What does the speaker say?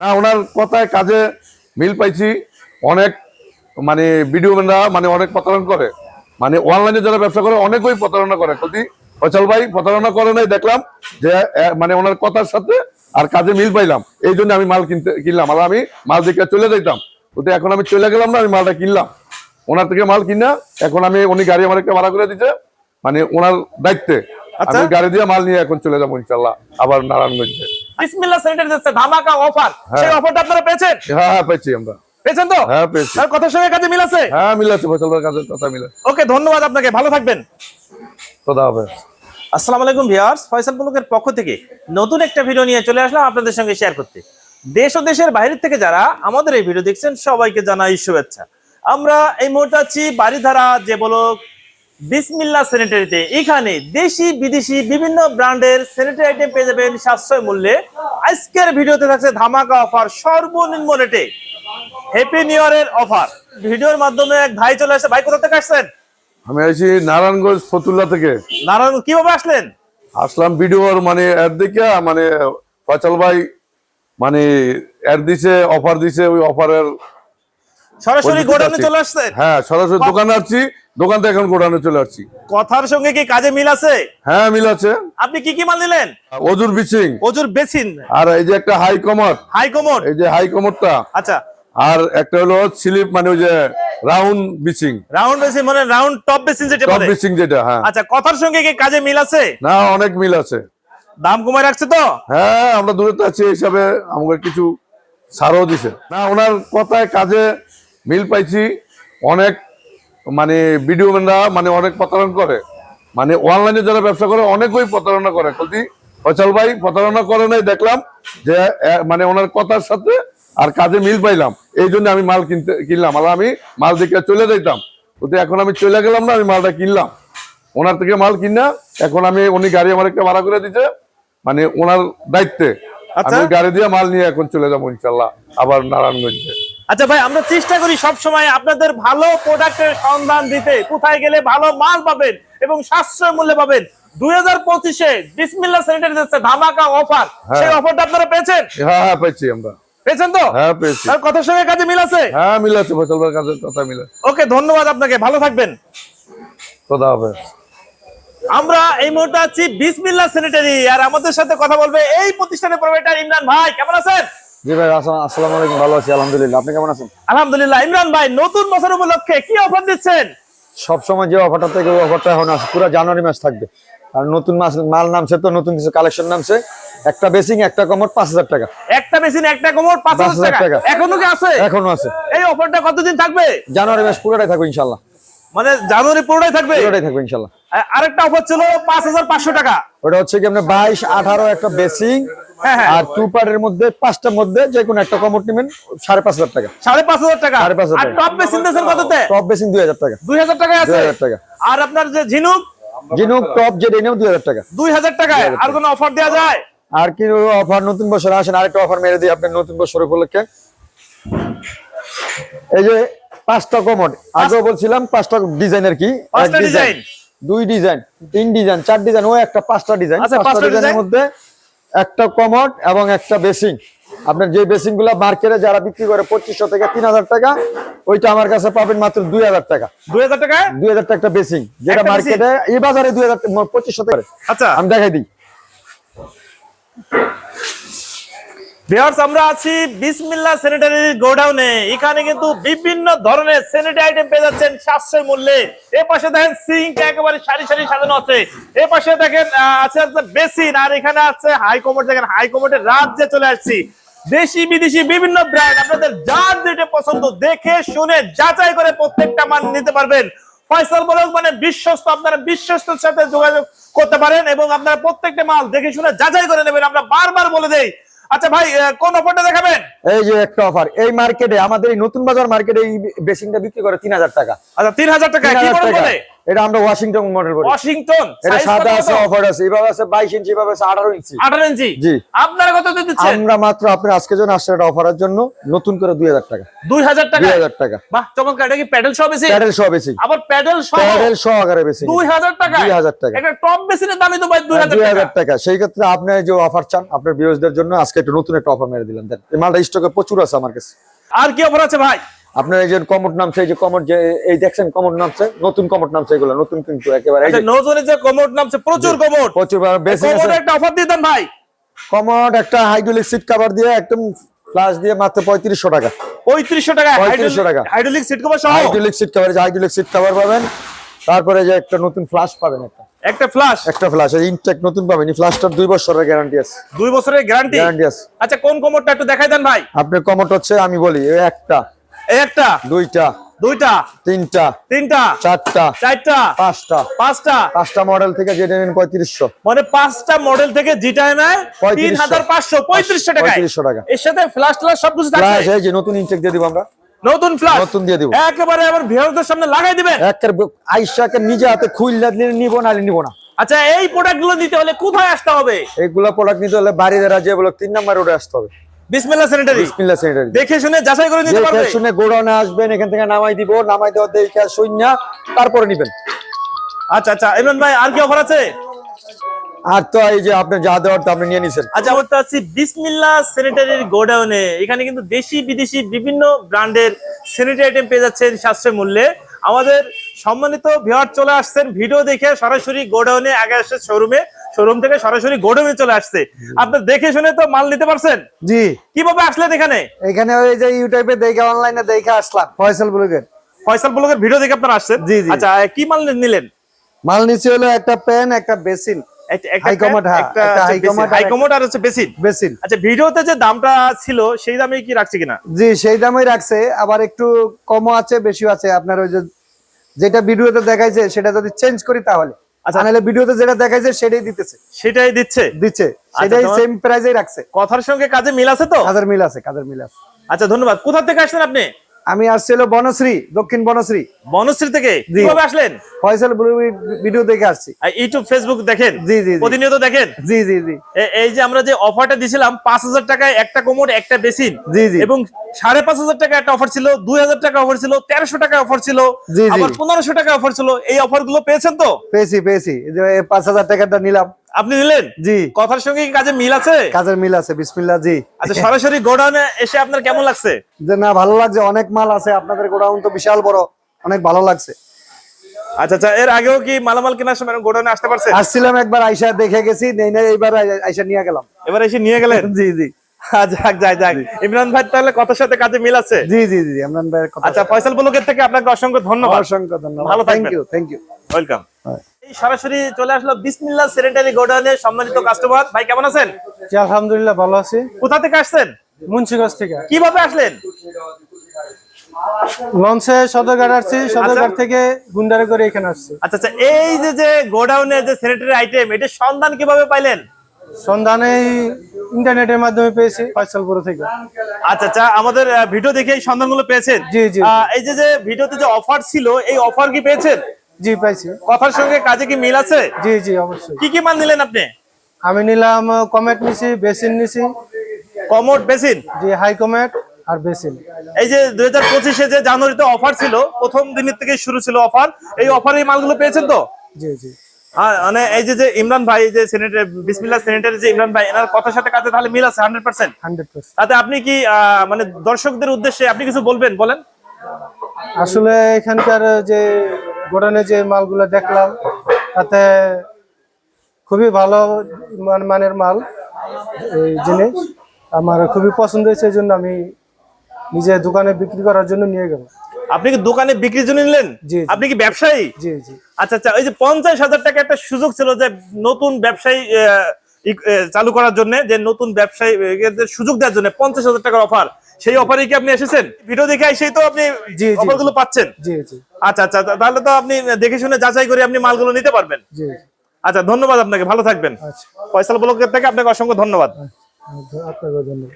না ওনার কথায় কাজে মিল পাইছি। অনেক মানে ভিডিও ম্যানরা মানে অনেক প্রতারণা করে। মানে অনলাইনে যারা ব্যবসা করে অনেকই প্রতারণা করে। কতি ফয়সাল ভাই প্রতারণা করে নাই দেখলাম যে মানে ওনার কথার সাথে আর কাজে মিল পাইলাম। এই জন্য আমি মাল কিনতে কিনলাম। আর আমি মাল দিকে চলে যাইতাম। ওতে এখন আমি চলে গেলাম না আমি মালটা কিনলাম। ওনার থেকে মাল কিনা এখন আমি উনি গাড়ি আমার একটা ভাড়া করে দিতে মানে ওনার দায়িত্বে। আচ্ছা। আমি গাড়ি দিয়ে মাল নিয়ে এখন চলে যাব ইনশাল্লাহ। আবার নারায়ণগঞ্জে। বিসমিল্লাহ স্যানিটারি দিচ্ছে ধামাকা অফার। হ্যাঁ। সেই অফারটা আপনারা পেয়েছেন? হ্যাঁ হ্যাঁ পেয়েছি আমরা। পেয়েছেন তো? হ্যাঁ পেয়েছি। কথার সঙ্গে কাজে মিল আছে? হ্যাঁ ফসল ভাইয়ের কাছে কথা মিলে ওকে ধন্যবাদ আপনাকে ভালো থাকবেন। কথা হবে। আসসালামু আলাইকুম ভিউয়ার্স ফয়সাল ব্লগের পক্ষ থেকে নতুন একটা ভিডিও নিয়ে চলে আসলাম আপনাদের সঙ্গে শেয়ার করতে। দেশ ও দেশের বাইরে থেকে যারা আমাদের এই ভিডিও দেখছেন সবাইকে জানাই শুভেচ্ছা। আমরা এই মুহূর্তে আছি বাড়িধারা যে বলক বিসমিল্লা স্যানিটারিতে এখানে দেশি বিদেশি বিভিন্ন ব্র্যান্ডের স্যানিটারি আইটেম পেয়ে যাবেন সাশ্রয় মূল্যে। আজকের ভিডিওতে থাকছে ধামাকা অফার সর্বনিম্ন রেটে হ্যাপি নিউ ইয়ারের অফার ভিডিওর মাধ্যমে এক ভাই চলে আসে। ভাই কোথা থেকে আসছেন? আমি আছি নারায়ণগঞ্জ ফতুল্লা থেকে। নারায়ণ কীভাবে আসলেন? আসলাম ভিডিওর মানে অ্যাড দেখে মানে ফয়সাল ভাই মানে অ্যাড দিছে অফার দিছে ওই অফারের সরাসরি গোডাউনে চলে আসছেন হ্যাঁ সরাসরি দোকানে আসছি দোকান থেকে এখন গোডাউনে চলে আসছি। কথার সঙ্গে কি কাজে মিল আছে? হ্যাঁ মিল আছে। আপনি কি কি মাল নিলেন? অজুর বিচিং। ওজুর বেসিন আর এই যে একটা হাই কমর হাই কমোড। এই যে হাই কমরটা আচ্ছা। আর একটা হলো স্লিপ মানে ওই যে রাউন্ড বিচিং। রাউন্ড বেসিন মানে রাউন্ড টপ বেসিন যেটা টপ বিচিং যেটা হ্যাঁ। আচ্ছা কথার সঙ্গে কি কাজে মিল আছে? না অনেক মিল আছে। দাম কমায় রাখছে তো? হ্যাঁ আমরা দূরে আছি হিসাবে আমাকে কিছু ছাড়ও দিছে। না ওনার কথায় কাজে মিল পাইছি অনেক মানে ভিডিও ম্যানরা মানে অনেক প্রতারণা করে। মানে অনলাইনে যারা ব্যবসা করে অনেকই প্রতারণা করে। কতি ফয়সাল ভাই প্রতারণা করে নাই দেখলাম যে মানে ওনার কথার সাথে আর কাজে মিল পাইলাম। এই জন্য আমি মাল কিনতে কিনলাম। আর আমি মাল দেখে চলে যাইতাম। ওতে এখন আমি চলে গেলাম না আমি মালটা কিনলাম। ওনার থেকে মাল কিনা এখন আমি উনি গাড়ি আমার একটা ভাড়া করে দিতে মানে ওনার দায়িত্বে। আচ্ছা। আমি গাড়ি দিয়ে মাল নিয়ে এখন চলে যাব ইনশাল্লাহ আবার নারায়ণগঞ্জে। আচ্ছা ভাই আমরা চেষ্টা করি সব সময় আপনাদের ভালো প্রোডাক্টের সন্ধান দিতে। কোথায় গেলে ভালো মাল পাবেন এবং সাশ্রয় মূল্যে পাবেন। দুই হাজার পঁচিশে বিসমিল্লা ধামাকা অফার হ্যাঁ। সেই অফারটা আপনারা পেয়েছেন? হ্যাঁ হ্যাঁ পেয়েছি আমরা। পেয়েছেন তো? হ্যাঁ পেয়েছি। তার কথার সঙ্গে কাজে মিল আছে? হ্যাঁ মিল আছে ফসল ভাইয়ের কাছে কথা মিলে ওকে ধন্যবাদ আপনাকে ভালো থাকবেন। আমরা এই মুহূর্তে আছি বিসমিল্লা স্যানিটারি আর আমাদের সাথে কথা বলবে এই প্রতিষ্ঠানের প্রোভাইডার ইমরান ভাই। কেমন আছেন? জি ভাই আসসালামু আলাইকুম ভালো আছি আলহামদুলিল্লাহ। আপনি কেমন আছেন? আলহামদুলিল্লাহ ইমরান ভাই নতুন বছর উপলক্ষে কি অফার দিচ্ছেন? সবসময় যে অফারটা থেকে অফারটা এখন আছে পুরো জানুয়ারি মাস থাকবে। আর নতুন মাস মাল নামছে তো নতুন কিছু কালেকশন নামছে। একটা বেসিং একটা কমর পাঁচ হাজার টাকা। একটা মেশিন একটা কোমর পাঁচ হাজার 5,000 টাকা। এখনও কি আছে? এখনও আছে। এই অফারটা কতদিন থাকবে? জানুয়ারি মাস পুরোটাই থাকবে ইনশাল্লাহ মানে জানুয়ারি পুরোটাই থাকবে? পুরোটাই থাকবে ইনশাল্লাহ আরেকটা অফার ছিল পাঁচ হাজার পাঁচশো টাকা। ওটা হচ্ছে কি আপনার বাইশ আঠারো একটা বেসিং হ্যাঁ, হ্যাঁ। আর টু পার্টের মধ্যে পাঁচটার মধ্যে যে কোনো একটা কমর নেবেন সাড়ে পাঁচ হাজার টাকা। সাড়ে পাঁচ হাজার টাকা। সাড়ে পাঁচ হাজার আর টপ মেশিন দিয়েছেন কততে? টপ বেসিং দুই হাজার টাকা। দুই হাজার টাকায় আছে? 2000 টাকা। আর আপনার যে ঝিনুক? জিনুক টপ যেটা নেব দুই হাজার টাকা। দুই হাজার টাকায়। আর কোনো অফার দেওয়া যায়? আর কি অফার নতুন বছর আসেন আরেকটা অফার মেরে দিই আপনার নতুন বছর উপলক্ষে। এই যে পাঁচটা কমোড। আগেও বলছিলাম পাঁচটা ডিজাইনের কি? ডিজাইন। দুই ডিজাইন তিন ডিজাইন চার ডিজাইন ও একটা পাঁচটা ডিজাইন। আচ্ছা, পাঁচটা ডিজাইনের মধ্যে একটা কমোড এবং একটা বেসিং আপনার যে বেসিংগুলা মার্কেটে যারা বিক্রি করে পঁচিশশো থেকে তিন হাজার টাকা ওইটা আমার কাছে পাবেন মাত্র দুই হাজার টাকা। দুই হাজার টাকা দুই হাজার টাকা একটা বেসিং যেটা মার্কেটে এই বাজারে দুই হাজার পঁচিশশো টাকা আচ্ছা। আমি দেখাই দিই। ভিউয়ার্স আমরা আছি স্যানিটারি গোডাউনে এখানে কিন্তু বিভিন্ন ধরনের আইটেম পেয়ে যাচ্ছেন সাশ্রয় মূল্যে। এই পাশে দেখেন সিঙ্ক একেবারে সারি সারি সাজানো আছে। এই পাশে দেখেন আছে আছে বেসিন আর এখানে আছে দেখেন কমোডের রাজ্যে চলে আসছি। দেশি বিদেশি বিভিন্ন ব্র্যান্ড আপনাদের যার যেটা পছন্দ দেখে, শুনে, যাচাই করে প্রত্যেকটা মান নিতে পারবেন। ফয়সাল বলক মানে বিশ্বস্ত, আপনারা বিশ্বস্তর সাথে যোগাযোগ করতে পারেন এবং আপনারা প্রত্যেকটা মাল দেখে শুনে যাচাই করে নেবেন। আমরা বারবার বলে দেই আচ্ছা ভাই কোন অফারটা দেখাবেন? এই যে একটা অফার এই মার্কেটে আমাদের এই নতুন বাজার মার্কেটে এই বেসিংটা বিক্রি করে তিন হাজার টাকা। আচ্ছা তিন হাজার টাকা কি বলে? এটা আমরা ওয়াশিংটন মডেল বলি। ওয়াশিংটন এটা সাদা আছে অফার আছে। এভাবে আছে বাইশ ইঞ্চি এভাবে আছে আঠারো ইঞ্চি 18 ইঞ্চি জি। আপনারা কত দিচ্ছেন? আমরা মাত্র আপনার আজকে জন্য আসছে এটা অফারের জন্য। নতুন করে দুই হাজার টাকা। 2000 টাকা? দুই হাজার টাকা। বাহ চমৎকার। এটা কি প্যাডেল সহ বেশি? প্যাডেল সহ বেশি। আবার প্যাডেল সহ? প্যাডেল সহকারে বেশি। 2000 টাকা? 2000 টাকা। একটা টপ বেসিনের দামই তো ভাই? 2000 দুই টাকা। হাজার টাকা। সেই ক্ষেত্রে আপনি যে অফার চান আপনার জন্য আজকে একটু নতুন একটা অফার মেরে দিলাম দেন এই মালটা স্টকে প্রচুর আছে আমার কাছে। আর কি অফার আছে ভাই? আপনার এই যে কমোড নামছে এই যে কমোড যে এই দেখছেন কমোড নামছে? নতুন কমোড নামছে এগুলো নতুন কিন্তু একেবারে আচ্ছা যে নজরে যে কমোড নামছে প্রচুর কমোড প্রচুর বেশি একটা অফার দিয়ে দেন ভাই। কমোড একটা হাইড্রোলিক সিট কভার দিয়ে একদম ফ্লাশ দিয়ে মাত্র পঁয়ত্রিশশো টাকা। 3500 টাকা 3500 টাকা। হাইড্রোলিক সিট কভার সহ? Hydraulic seat cover hydraulic seat cover পাবেন। তারপরে যে একটা নতুন ফ্লাশ পাবেন একটা। একটা ফ্ল্যাশ একটা ফ্লাশ এই ইনটেক নতুন পাবেন। এই ফ্লাশটার দুই বছরের গ্যারান্টি আছে। দুই বছরের গ্যারান্টি গ্যারান্টি আছে। আচ্ছা কোন কমোডটা একটু দেখাই দেন ভাই। আপনার কমোড হচ্ছে আমি বলি একটা। একটা? দুইটা। দুইটা? তিনটা। তিনটা? চারটা। চারটা? পাঁচটা। পাঁচটা? পাঁচটা মডেল থেকে যেটা নেন পঁয়ত্রিশশো। মানে পাঁচটা মডেল থেকে যেটা নেয় তিন হাজার পাঁচশো পঁয়ত্রিশশো টাকা 3500 টাকা। এর সাথে ফ্ল্যাশ ট্লাশ সবকিছু ফ্লাশ থাকছে। যে নতুন ইনটেক দিয়ে দিব আমরা। নতুন ফ্ল্যাশ নতুন দিয়ে দিব। একেবারে আমার ভিউয়ারদের সামনে লাগাই দিবেন। একের আইসাকে নিজে হাতে খুইলা দিলে নিব না নিব না। আচ্ছা এই প্রোডাক্টগুলো নিতে হলে কোথায় আসতে হবে? এইগুলা প্রোডাক্ট নিতে হলে বাড়ি দ্বারা যে বলো তিন নাম্বার রোডে আসতে হবে। বিসমিল্লাহ স্যানিটারি বিসমিল্লাহ স্যানিটারি দেখে শুনে যাচাই করে নিতে পারবে। শুনে গোডাউনে আসবেন এখান থেকে নামাই দিব নামাই দেওয়া দেখে শূন্য তারপরে নিবেন। আচ্ছা আচ্ছা ইমরান ভাই আর কি অফার আছে? আর তো এই যে আপনি যা দেওয়ার আপনি নিয়ে নিছেন। আচ্ছা আমরা তো আছি বিসমিল্লাহ স্যানিটারির গোডাউনে। এখানে কিন্তু দেশি বিদেশি বিভিন্ন ব্র্যান্ডের স্যানিটারি আইটেম পেয়ে যাচ্ছেন সাশ্রয় মূল্যে। আমাদের সম্মানিত ভিউয়ার চলে আসছেন ভিডিও দেখে সরাসরি গোডাউনে আগে আসছে শোরুমে শোরুম থেকে সরাসরি গোডাউনে চলে আসছে। আপনি দেখে শুনে তো মাল নিতে পারছেন? জি। কীভাবে আসলেন এখানে? এখানে ওই যে ইউটিউবে দেখে অনলাইনে দেখে আসলাম। ফয়সাল ব্লগের। ফয়সাল ব্লগের ভিডিও দেখে আপনারা আসছেন? জি, জি। আচ্ছা কি মাল নিলেন? মাল নিচে হলো একটা পেন একটা বেসিন। ভিডিওতে যে দামটা ছিল সেই দামে কি রাখছে কিনা? জি সেই দামই রাখছে। আবার একটু কমও আছে বেশিও আছে। আপনার ওই যে যেটা ভিডিওতে দেখাইছে সেটা যদি চেঞ্জ করি তাহলে। আচ্ছা। ভিডিওতে যেটা দেখাইছে সেটাই দিতেছে। সেটাই দিচ্ছে? দিচ্ছে। আচ্ছা, সেটাই সেম প্রাইজেই রাখছে। কথার সঙ্গে কাজে মিল আছে তো? কাজের মিল আছে কাজের মিল আছে। আচ্ছা ধন্যবাদ। কোথা থেকে আসছেন আপনি? আমি আসছিল বনশ্রী দক্ষিণ বনশ্রী। বনশ্রী থেকে। কীভাবে আসলেন? ফয়সাল ব্লগ ভিডিও দেখে আসছি। ইউটিউব ফেসবুক দেখেন? জি, জি। প্রতিনিয়ত দেখেন? জি জি জি। এই যে আমরা যে অফারটা দিছিলাম পাঁচ হাজার টাকায় একটা কোমোড একটা বেসিন। জি, জি। এবং সাড়ে পাঁচ হাজার টাকা একটা অফার ছিল দুই হাজার টাকা অফার ছিল তেরোশো টাকা অফার ছিল। আবার পনেরোশো টাকা অফার ছিল। এই অফারগুলো পেয়েছেন তো? পেয়েছি পেয়েছি। এই যে এই পাঁচ হাজার টাকাটা নিলাম। আপনি নিলেন জি। কথার সঙ্গে কাজে মিল আছে? কাজের মিল আছে বিসমিল্লা জি। আচ্ছা সরাসরি গোডাউনে এসে আপনার কেমন লাগছে? যে না ভালো লাগছে অনেক মাল আছে আপনাদের গোডাউন তো বিশাল বড় অনেক ভালো লাগছে। আচ্ছা আচ্ছা এর আগেও কি মালামাল কেনার সময় গোডাউনে আসতে পারছে আসছিলাম একবার আইসা দেখে গেছি নেই না এইবার আইসা নিয়ে গেলাম। এবার এসে নিয়ে গেলেন? জি জি। যাক যাক যাক। ইমরান ভাই তাহলে কথার সাথে কাজে মিল আছে? জি জি জি ইমরান ভাইয়ের কথা আচ্ছা ফয়সাল ব্লকের থেকে আপনাকে অসংখ্য ধন্যবাদ। অসংখ্য ধন্যবাদ। ভালো thank you thank you welcome সরাসরি চলে আসলো বিসমিল্লাহ সেরেন্টারি গোডাউনের সম্মানিত কাস্টমার। ভাই কেমন আছেন? আলহামদুলিল্লাহ ভালো আছি। কোথা থেকে আসছেন? মুন্সিগঞ্জ থেকে। কীভাবে আসলেন? লঞ্চে সদরঘাট আসছি সদরঘাট থেকে গুন্ডারে করে এখানে আসছি। আচ্ছা আচ্ছা এই যে যে গোডাউনে যে স্যানিটারি আইটেম এটা সন্ধান কীভাবে পাইলেন? সন্ধানে ইন্টারনেটের মাধ্যমে পেয়েছি ফয়সালপুর থেকে। আচ্ছা আচ্ছা আমাদের ভিডিও দেখে এই সন্ধানগুলো পেয়েছেন? জি, জি। এই যে যে ভিডিওতে যে অফার ছিল এই অফার কি পেয়েছেন? জি পাইছি। কথার সঙ্গে কাজে কি মিল আছে? জি জি অবশ্যই। কি কি মাল নিলেন আপনি? আমি নিলাম কমেট নিছি বেসিন নিছি। Commode basin? জি হাই কমেট আর বেসিন। এই যে দুই হাজার পঁচিশে যে জানুয়ারিতে অফার ছিল প্রথম দিনের থেকে শুরু ছিল অফার এই অফার এই মালগুলো পেয়েছেন তো? জি জি। মানে এই যে যে ইমরান ভাই যে সেনেটার বিসমিল্লাহ সেনেটারি যে ইমরান ভাই এনার কথার সাথে কাজে তাহলে মিল আছে হান্ড্রেড পার্সেন্ট হান্ড্রেড তাতে আপনি কি মানে দর্শকদের উদ্দেশ্যে আপনি কিছু বলবেন বলেন? আসলে এখানকার যে গোডাউনে যে মালগুলো দেখলাম তাতে খুবই ভালো মান- মানের মাল এই জিনিস। আমার খুবই পছন্দ হয়েছে এই জন্য আমি নিজে দোকানে বিক্রি করার জন্য নিয়ে গেলাম। আপনি কি দোকানে বিক্রির জন্য নিলেন। আপনি কি ব্যবসায়ী? জি জি। আচ্ছা আচ্ছা ওই যে পঞ্চাশ হাজার টাকা একটা সুযোগ ছিল যে নতুন ব্যবসায়ী চালু করার জন্য যে নতুন ব্যবসায়ী সুযোগ দেওয়ার জন্য পঞ্চাশ হাজার টাকার অফার সেই অফারে কি আপনি এসেছেন? ভিডিও দেখে এসেই তো আপনি জি, জি। গুলো পাচ্ছেন? জি জি। আচ্ছা আচ্ছা তাহলে তো আপনি দেখে শুনে যাচাই করে আপনি মালগুলো নিতে পারবেন। জি আচ্ছা ধন্যবাদ আপনাকে ভালো থাকবেন। পয়সা ফয়সাল ব্লকের থেকে আপনাকে অসংখ্য ধন্যবাদ। আপনাকে ধন্যবাদ।